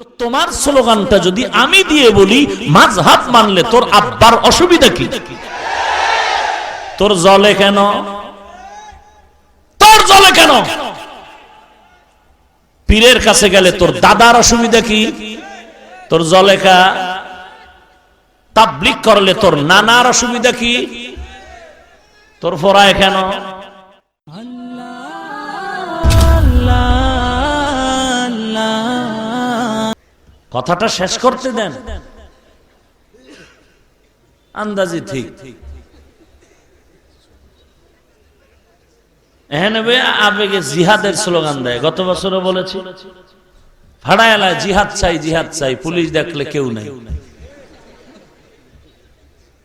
তোমার স্লোগানটা যদি আমি দিয়ে বলি মাঝহাব মানলে তোর আব্বার অসুবিধা কি? তোর জলে কেন? তোর জলে কেন? পীরের কাছে গেলে তোর দাদার অসুবিধা কি? তোর জলেখা তাবলিক করলে তোর নানার অসুবিধা কি? তোর ফোরায় কেন? কথাটা শেষ করতে দেন। আন্দাজি ঠিক। এখানে বে আবেগে জিহাদের স্লোগান দেয়। গত বছরও বলেছি ভাড়া এলায় জিহাদ চাই জিহাদ চাই, পুলিশ দেখলে কেউ নাই।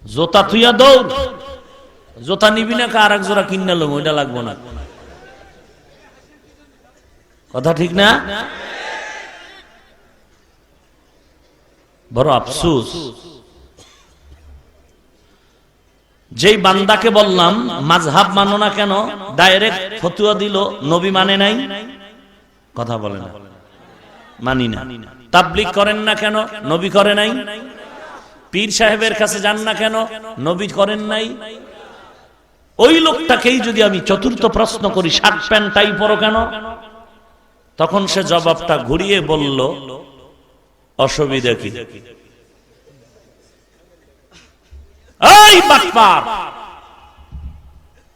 জোতা তুইয়া দৌড়, জোতা নিবি না আর এক জোড়া কিনে লোম, ওইটা লাগবো না। কথা ঠিক না? বড় আফসুস। যেই বান্দাকে বললাম মাঝহাব মানো না কেন? ডাইরেক্ট ফতুয়া দিল, নবী মানে নাই। কথা বলে না। মানি না। তাবলিক করেন না কেন? নবী করে নাই। পীর সাহেবের কাছে যান না কেন? নবী করেন নাই। ওই লোকটাকেই যদি আমি চতুর্থ প্রশ্ন করি, শার্ট প্যান্ট টাই পরো কেন? তখন সে জবাবটা ঘুরিয়ে বলল অসুবিধা কি?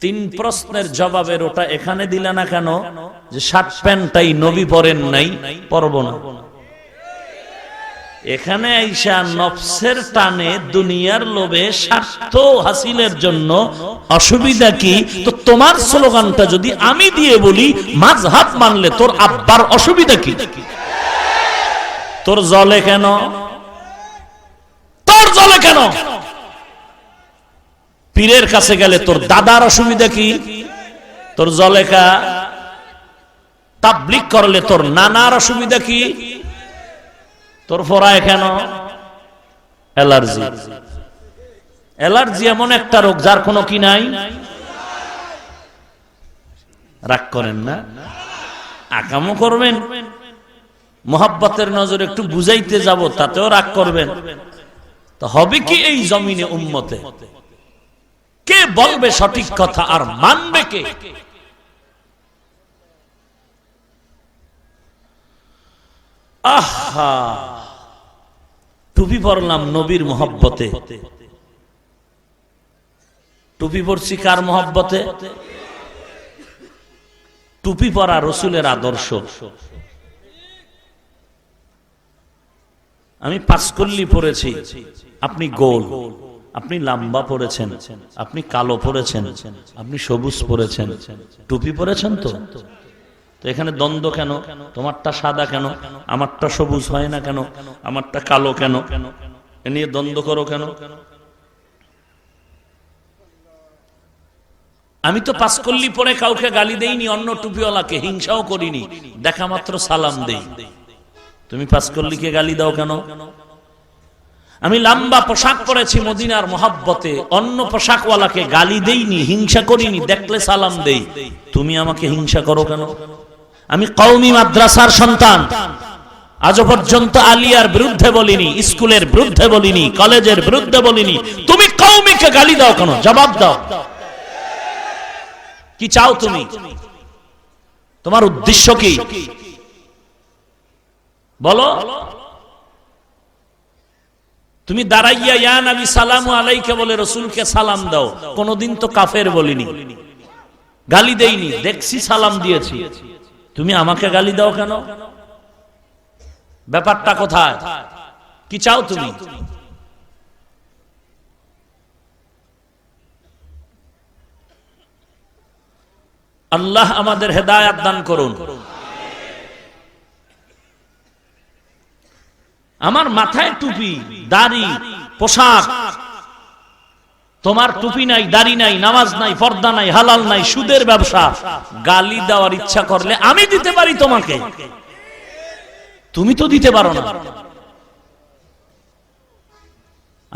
তিন প্রশ্নের জবাবের ওটা এখানে দিলে না কেন? যে শার্ট প্যান্টটাই নবী পরেন নাই, পরব না। এখানে আইসা নফসের টানে দুনিয়ার লোভে স্বার্থ হাসিলের জন্য অসুবিধা কি? তো তোমার স্লোগানটা যদি আমি দিয়ে বলি, মাঝহাব মানলে তোর আব্বার অসুবিধা কি? তোর জলে কেন? তোর জলে কেন? পীরের কাছে গেলে তোর দাদার অসুবিধা কি? তোর জলেখা তাবলিক করলে তোর নানার অসুবিধা কি? তোর ফোরায় কেন? অ্যালার্জি। অ্যালার্জি এমন একটা রোগ যার কোনো কি নাই? রাগ করেন না? আকামও করবেন? মোহাব্বতের নজর একটু বুঝাইতে যাব, তাতেও রাগ করবেন। তো হবে কি এই জমিনে উম্মতে? কে বলবে সঠিক কথা আর মানবে কে? আহা! টুপি পরলাম নবীর মোহব্বতে। টুপি পরছি কার টুপি পরা রসুলের আদর্শ। আমি পাঁচকল্লি পড়েছি। আপনি গোল। আপনি লাম্বা পড়েছেন। আপনি কালো পড়েছেন। আপনি সবুজ পড়েছেন। টুপি পড়েছেন তো? এখানে দ্বন্দ্ব কেন? তোমারটা সাদা কেন? আমারটা সবুজ হয় না কেন? আমারটা কালো কেন? এ নিয়ে দ্বন্দ্ব করো কেন? আমি তো পাঁচকল্লি পরে কাউকে গালি দেইনি, অন্য টুপিওয়ালাকে। হিংসাও করিনি। দেখা মাত্র সালাম দেই। তুমি পাঁচকল্লিকে গালি দাও কেন? আমি লম্বা পোশাক পরেছি মদিনার মহাব্বতে, অন্য পোশাকওয়ালাকে গালি দেইনি, হিংসা করিনি, দেখলে সালাম দেই। তুমি আমাকে হিংসা করো কেন? আমি কওমি মাদ্রাসার সন্তান। আজ পর্যন্ত আলিয়ার বিরুদ্ধে বলিনি, স্কুলের বিরুদ্ধে বলিনি, কলেজের বিরুদ্ধে বলিনি। তুমি কৌমিকে গালি দাও কেন? জবাব দাও। কি চাও তুমি? তোমার উদ্দেশ্য কি? বলো। তুমি দাঁড়াইয়া, ইয়া নবী, সালামু আলাইকে বলে রসুলকে সালাম দাও। কোনদিন তো কাফের বলিনি। গালি দেইনি। দেখছি সালাম দিয়েছি। তুমি আমাকে গালি দাও কেন? ব্যাপারটা কোথায়? কি চাও তুমি? আল্লাহ আমাদের হেদায়াত দান করুন। আমার মাথায় টুপি, দাড়ি, পোশাক। তোমার টুপি নাই, দাড়ি নাই, নামাজ নাই, পর্দা নাই, হালাল নাই, সুদের ব্যবসা। গালি দেওয়ার ইচ্ছা করলে আমি দিতে পারি তোমাকে। তুমি তো দিতে পারো না।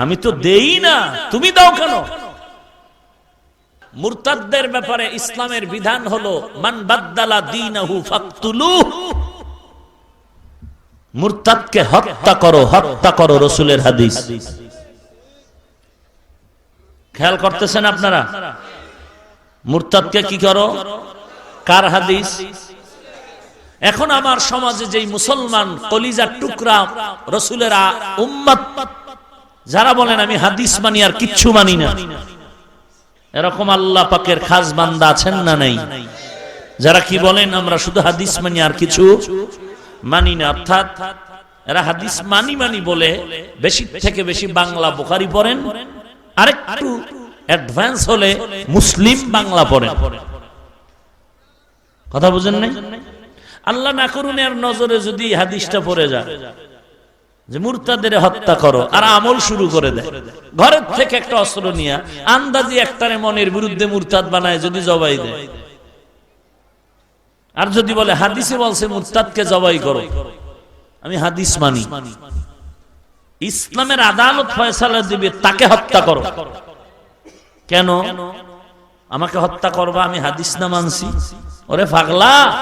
আমি তো দেই না, তুমি দাও কেন? মুরতাদদের ব্যাপারে ইসলামের বিধান হলো, মান বাদ্দালা দীনাহু ফাকতুলুহ মুরতাদকে হত্যা করো হত্যা করো রসুলের হাদিস। খেয়াল করতেছেন আপনারা? মুরতাদকে কি করো? কার হাদিস? এখন আমার সমাজে যেই মুসলমান কলিজার টুকরা রসুলের উম্মত, যারা বলেন, আমি হাদিস মানি আর কিচ্ছু মানি না। এরকম আল্লাহ পাকের খাস বান্দা আছেন না নাই? যারা কি বলেন, আমরা শুধু হাদিস মানি আর কিছু মানি না, অর্থাৎ এরা হাদিস মানি মানি বলে, বেশি থেকে বেশি বাংলা বোখারি পড়েন, আরেকটু অ্যাডভান্স হলে মুসলিম বাংলা পড়েন। কথা বুঝেন নাই? আল্লাহ না করুন এর নজরে যদি হাদিসটা পড়ে যায়, যে মুরতাদের হত্যা করো আর আমল শুরু করে দেয়। ঘরের থেকে একটা অস্ত্র নিয়ে, আন্দাজি একটারে মনের বিরুদ্ধে মুরতাদ বানায় যদি জবাই দেয়। আর যদি বলে, হাদিসে বলছে, মুরতাদকে জবাই করো। আমি হাদিস মানি। ইসলামের আদালত ফয়সালা দিবে, তাকে হত্যা করো। কেন? আমাকে হত্যা করবা, আমি হাদিস না মানছি। ওরে পাগলা,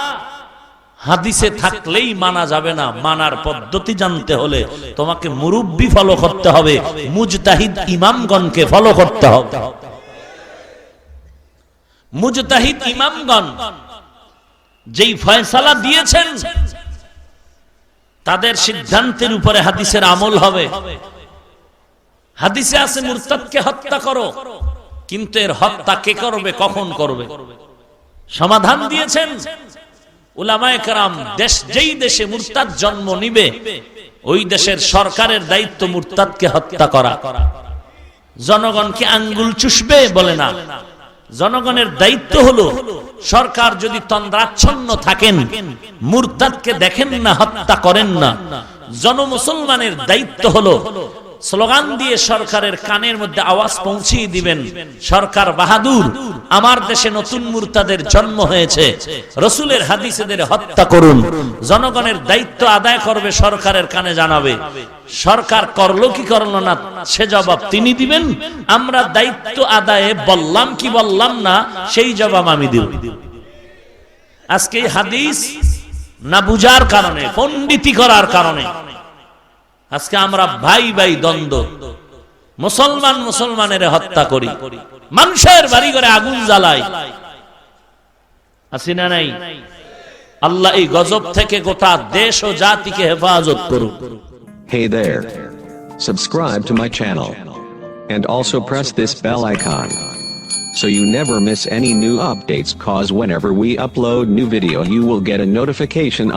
হাদিসে থাকলেই মানা যাবে না। মানার পদ্ধতি জানতে হলে তোমাকে মুরব্বি ফলো করতে হবে। মুজতাহিদ ইমামগণকে ফলো করতে হবে। মুজতাহিদ ইমামগণ যেই ফয়সালা দিয়েছেন, তাদের সিদ্ধান্তের উপরে হাদিসের আমল হবে। হাদিসে আছে, মুরতাদকে হত্যা করো, কিন্তু এর হত্যা কে করবে, কখন করবে? সমাধান দিয়েছেন উলামায়ে কেরাম, দেশ যেই দেশে মুরতাদ জন্ম নিবে, ওই দেশের সরকারের দায়িত্ব মুরতাদকে হত্যা করা। জনগণকে আঙ্গুল চুষবে বলে না। জনগণের দায়িত্ব হলো, সরকার যদি তন্দ্রাচ্ছন্ন থাকেন, মুরতাদকে দেখেন না, হত্যা করেন না। জনমুসলমানের দায়িত্ব হলো স্লোগান দিয়ে সরকারের কানের মধ্যে আওয়াজ পৌঁছিয়ে দিবেন, সরকার বাহাদুর, আমার দেশে নতুন মুরতাদের জন্ম হয়েছে। রসুলের হাদিসেদের হত্যা করুন। জনগণের দায়িত্ব আদায় করবে, সরকারের কানে জানাবে। সরকার করল কি করল না, সে জবাব তিনি দিবেন। আমরা দায়িত্ব আদায়ে বললাম কি বললাম না, সেই জবাব আমি দিব। আজকে হাদিস না বুঝার কারণে, পণ্ডিতি করার কারণে আজকে আমরা ভাই ভাই দ্বন্দ্ব মুসলমান মুসলমানের হত্যা করি মানুষের বাড়ি করে আগুন জ্বালাই আসি না নাই আল্লাহ এই গজব থেকে গোটা দেশ ও জাতিকে হেফাজত করুন Hey there. Subscribe to my channel. And also press this bell icon. So you never miss any new updates cause whenever we upload new video you will get a notification